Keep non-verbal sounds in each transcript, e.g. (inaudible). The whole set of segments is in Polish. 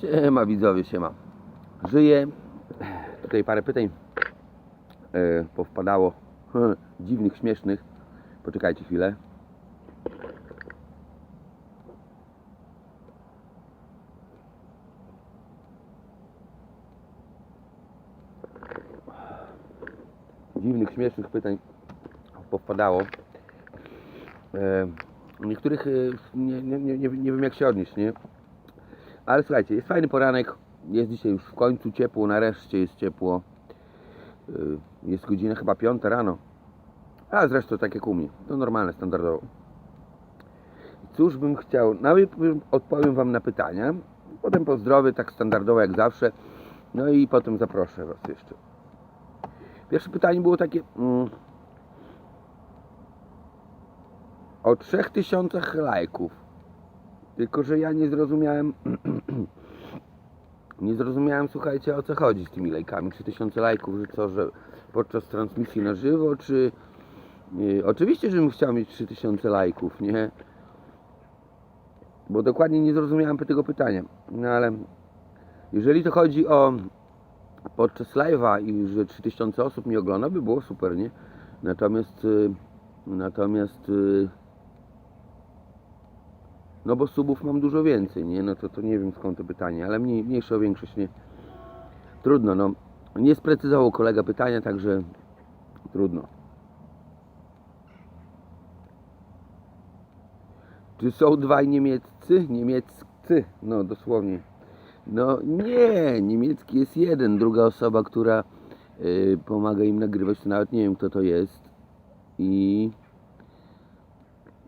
Siema widzowie, siema. Żyję. Tutaj parę pytań e, powpadało. (laughs) Dziwnych, śmiesznych. Poczekajcie chwilę. Dziwnych, śmiesznych pytań powpadało. E, niektórych e, nie, nie, nie, nie wiem jak się odnieść, nie? Ale słuchajcie, jest fajny poranek. Jest dzisiaj już w końcu ciepło, nareszcie jest ciepło. Yy, Jest godzina chyba piąta rano. A zresztą tak jak u mnie. To normalne, standardowo. Cóż bym chciał? Najpierw odpowiem Wam na pytania. Potem pozdrowię tak standardowo jak zawsze. No i potem zaproszę Was jeszcze. Pierwsze pytanie było takie. Mm, o 3000 lajków. Tylko, że ja nie zrozumiałem. (clears throat) nie zrozumiałem, słuchajcie, o co chodzi z tymi lajkami. 3000 lajków, że co, że podczas transmisji na żywo, czy. Yy, oczywiście, że bym chciał mieć 3000 lajków, nie? Bo dokładnie nie zrozumiałem tego pytania. No ale jeżeli to chodzi o podczas live'a i że 3000 osób mnie ogląda, by było super, nie? Natomiast. Yy, natomiast. No bo subów mam dużo więcej, nie? No to, to nie wiem skąd to pytanie, ale mniej, mniejsza większość nie. Trudno, no. Nie sprecyzował kolega pytania, także trudno. Czy są dwaj niemieccy? Niemieccy, no dosłownie. No nie, niemiecki jest jeden, druga osoba, która y, pomaga im nagrywać, to nawet nie wiem kto to jest. I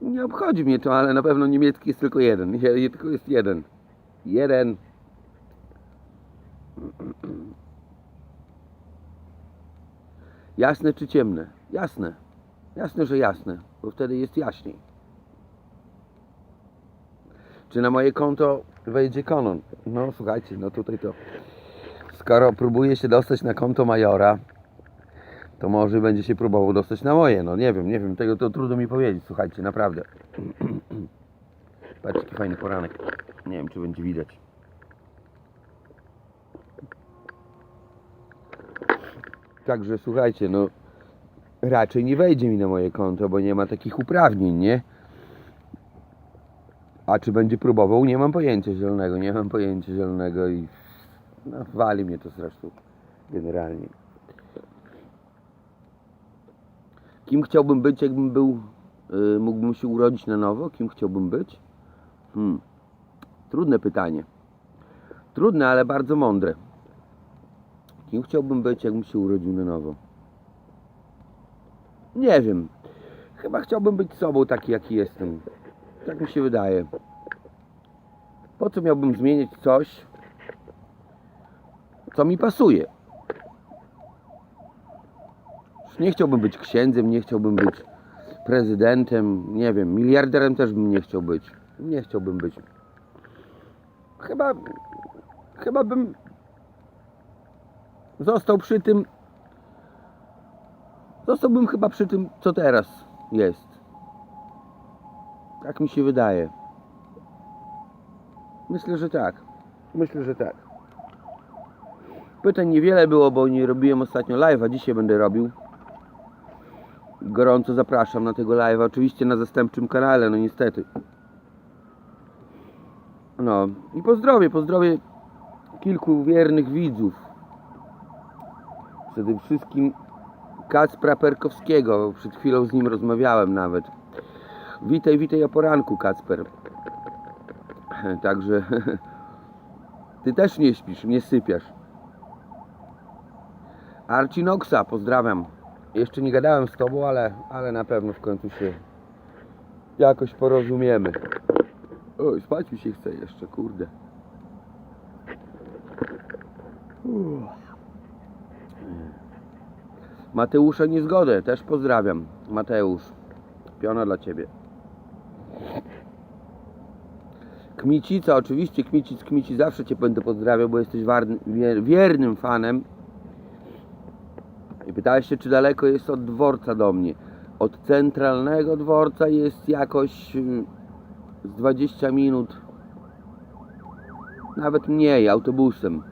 nie obchodzi mnie to, ale na pewno niemiecki jest tylko jeden. Je- Tylko jest jeden. Jeden. Jasne czy ciemne? Jasne. Jasne, że jasne, bo wtedy jest jaśniej. Czy na moje konto wejdzie konon? No słuchajcie, no tutaj to. Skoro próbuje się dostać na konto majora, to może będzie się próbował dostać na moje. No nie wiem, nie wiem, tego to trudno mi powiedzieć, słuchajcie, naprawdę. (clears throat) Patrzcie, jaki fajny poranek. Nie wiem, czy będzie widać. Także słuchajcie, no raczej nie wejdzie mi na moje konto, bo nie ma takich uprawnień, nie? A czy będzie próbował? Nie mam pojęcia zielonego, nie mam pojęcia zielonego i no, wali mnie to zresztą generalnie. Kim chciałbym być, jakbym był, y, mógłbym się urodzić na nowo? Kim chciałbym być? Hmm. Trudne pytanie. Trudne, ale bardzo mądre. Kim chciałbym być, jakbym się urodził na nowo? Nie wiem. Chyba chciałbym być sobą taki, jaki jestem. Tak mi się wydaje. Po co miałbym zmienić coś, co mi pasuje? Nie chciałbym być księdzem, nie chciałbym być prezydentem, nie wiem, miliarderem też bym nie chciał być. Nie chciałbym być. Chyba, chyba bym został przy tym, zostałbym chyba przy tym, co teraz jest. Tak mi się wydaje. Myślę, że tak. Myślę, że tak. Pytań niewiele było, bo nie robiłem ostatnio live'a, dzisiaj będę robił gorąco zapraszam na tego live'a. Oczywiście na zastępczym kanale, no niestety. No i pozdrowię, pozdrowię kilku wiernych widzów. Przede wszystkim Kacpra Perkowskiego. Przed chwilą z nim rozmawiałem nawet. Witaj, witaj o poranku, Kacper. (laughs) Także (laughs) ty też nie śpisz, nie sypiasz. Archinoxa, pozdrawiam. Jeszcze nie gadałem z tobą, ale, ale na pewno w końcu się jakoś porozumiemy. Oj, spać mi się chce jeszcze, kurde. Uff. Mateusza Niezgodę, też pozdrawiam. Mateusz, piona dla ciebie. Kmicica, oczywiście, Kmicic, Kmici, zawsze cię będę pozdrawiał, bo jesteś wiernym fanem. I pytałeś się, czy daleko jest od dworca do mnie. Od centralnego dworca jest jakoś y, z 20 minut nawet mniej, autobusem.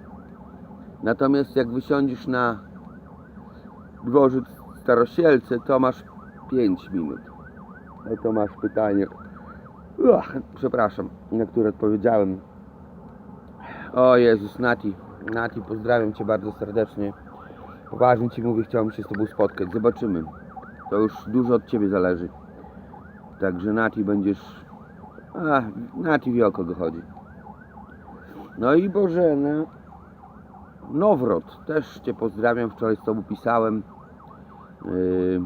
Natomiast jak wysiądziesz na dworzec Starosielce, to masz 5 minut. No to masz pytanie, Uch, przepraszam, na które odpowiedziałem. O Jezus, Nati, Nati, pozdrawiam Cię bardzo serdecznie. Poważnie Ci mówię, chciałbym się z Tobą spotkać. Zobaczymy. To już dużo od Ciebie zależy. Także Nati będziesz... A, Nati wie o kogo chodzi. No i Bożena Nowrot, też Cię pozdrawiam, wczoraj z Tobą pisałem. Yy,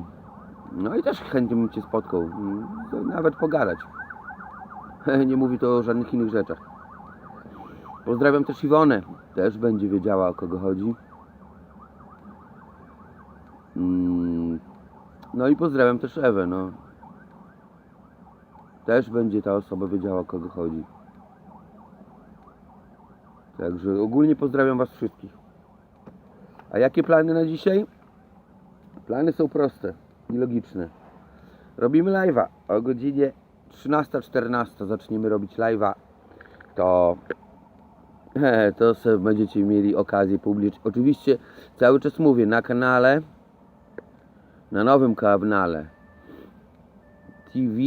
No i też chętnie bym Cię spotkał, Yy, nawet pogadać. (laughs) Nie mówi to o żadnych innych rzeczach. Pozdrawiam też Iwonę, też będzie wiedziała o kogo chodzi. No i pozdrawiam też Ewę, no. Też będzie ta osoba wiedziała o kogo chodzi. Także ogólnie pozdrawiam Was wszystkich. A jakie plany na dzisiaj? Plany są proste i logiczne. Robimy live'a o godzinie 13.14 zaczniemy robić live'a. To (laughs) to sobie będziecie mieli okazję publicznie. Oczywiście cały czas mówię na kanale na nowym kanale. TV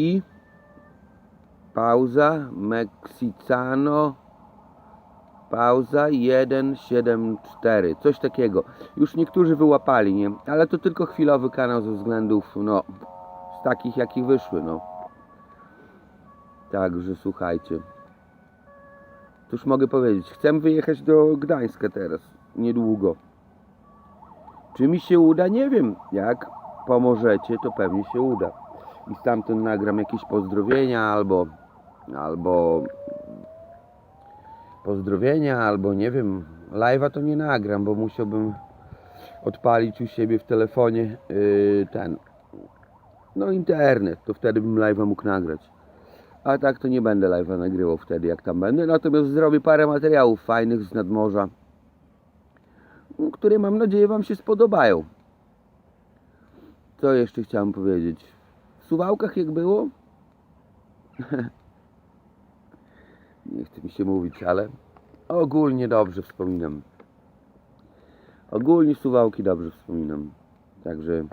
pauza Mexicano pauza 174 coś takiego. Już niektórzy wyłapali nie? Ale to tylko chwilowy kanał ze względów no z takich jakich wyszły no. Także słuchajcie. Cóż mogę powiedzieć? Chcę wyjechać do Gdańska teraz niedługo. Czy mi się uda? Nie wiem. Jak pomożecie, to pewnie się uda. I stamtąd nagram jakieś pozdrowienia albo albo pozdrowienia, albo nie wiem, live'a to nie nagram, bo musiałbym odpalić u siebie w telefonie yy, ten no internet, to wtedy bym live'a mógł nagrać. A tak to nie będę live'a nagrywał wtedy, jak tam będę. Natomiast zrobię parę materiałów fajnych z nadmorza które mam nadzieję Wam się spodobają. Co jeszcze chciałem powiedzieć? W Suwałkach jak było? (laughs) Nie chce mi się mówić, ale ogólnie dobrze wspominam. Ogólnie Suwałki dobrze wspominam. Także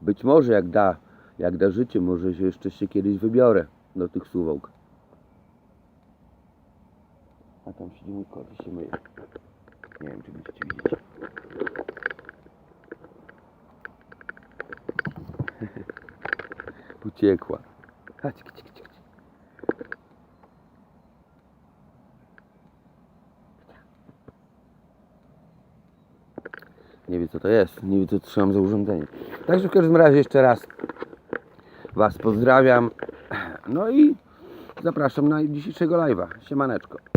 być może jak da, jak da życie, może się jeszcze się kiedyś wybiorę do tych Suwałk. A tam siedzi mój kot i się myje. Nie wiem, czy będziecie widzieć. Uciekła. Chodź, chodź, chodź. Nie wie co to jest, nie wie co trzymam za urządzenie. Także w każdym razie jeszcze raz Was pozdrawiam. No i zapraszam na dzisiejszego live'a. Siemaneczko.